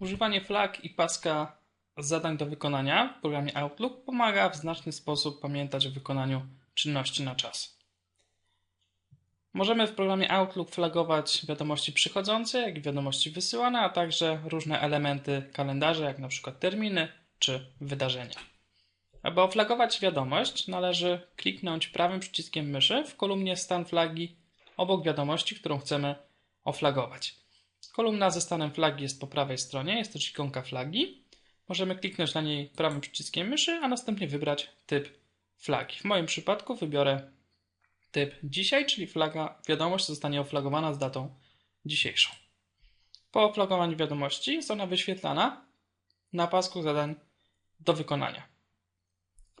Używanie flag i paska zadań do wykonania w programie Outlook pomaga w znaczny sposób pamiętać o wykonaniu czynności na czas. Możemy w programie Outlook flagować wiadomości przychodzące, jak i wiadomości wysyłane, a także różne elementy kalendarza, jak na przykład terminy czy wydarzenia. Aby oflagować wiadomość, należy kliknąć prawym przyciskiem myszy w kolumnie stan flagi obok wiadomości, którą chcemy oflagować. Kolumna ze stanem flagi jest po prawej stronie, jest też ikonka flagi. Możemy kliknąć na niej prawym przyciskiem myszy, a następnie wybrać typ flagi. W moim przypadku wybiorę typ dzisiaj, czyli flaga, wiadomość zostanie oflagowana z datą dzisiejszą. Po oflagowaniu wiadomości jest ona wyświetlana na pasku zadań do wykonania.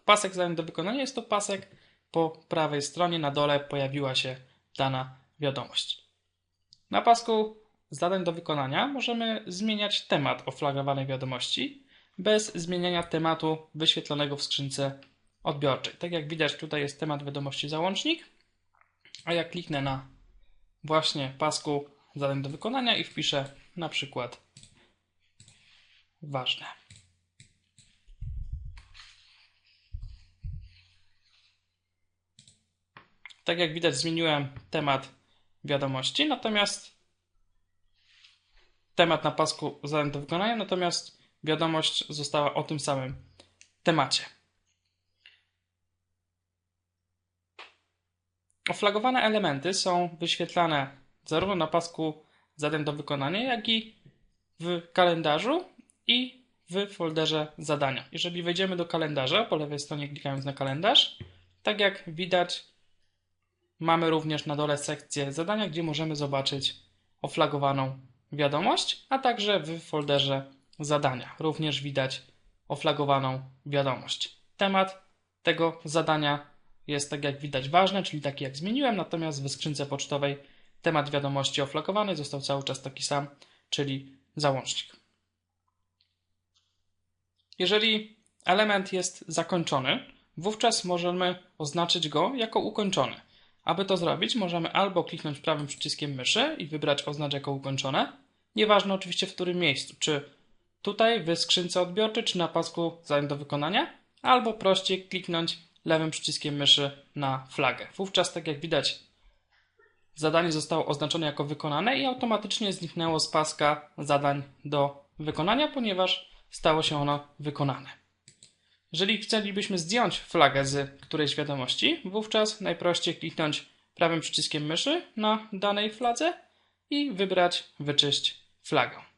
Pasek zadań do wykonania jest to pasek po prawej stronie, na dole pojawiła się dana wiadomość. Na pasku zadań do wykonania możemy zmieniać temat oflagowanej wiadomości bez zmieniania tematu wyświetlonego w skrzynce odbiorczej. Tak jak widać, tutaj jest temat wiadomości załącznik, a jak kliknę na właśnie pasku zadań do wykonania i wpiszę na przykład ważne. Tak jak widać, zmieniłem temat wiadomości, natomiast temat na pasku zadań do wykonania, natomiast wiadomość została o tym samym temacie. Oflagowane elementy są wyświetlane zarówno na pasku zadań do wykonania, jak i w kalendarzu i w folderze zadania. Jeżeli wejdziemy do kalendarza, po lewej stronie klikając na kalendarz, tak jak widać, mamy również na dole sekcję zadania, gdzie możemy zobaczyć oflagowaną wiadomość, a także w folderze zadania również widać oflagowaną wiadomość. Temat tego zadania jest tak jak widać ważny, czyli taki jak zmieniłem, natomiast w skrzynce pocztowej temat wiadomości oflagowany został cały czas taki sam, czyli załącznik. Jeżeli element jest zakończony, wówczas możemy oznaczyć go jako ukończony. Aby to zrobić, możemy albo kliknąć prawym przyciskiem myszy i wybrać oznacz jako ukończone, nieważne oczywiście w którym miejscu, czy tutaj w skrzynce odbiorczej, czy na pasku zadań do wykonania, albo prościej kliknąć lewym przyciskiem myszy na flagę. Wówczas, tak jak widać, zadanie zostało oznaczone jako wykonane i automatycznie zniknęło z paska zadań do wykonania, ponieważ stało się ono wykonane. Jeżeli chcielibyśmy zdjąć flagę z którejś wiadomości, wówczas najprościej kliknąć prawym przyciskiem myszy na danej fladze i wybrać wyczyść flagę.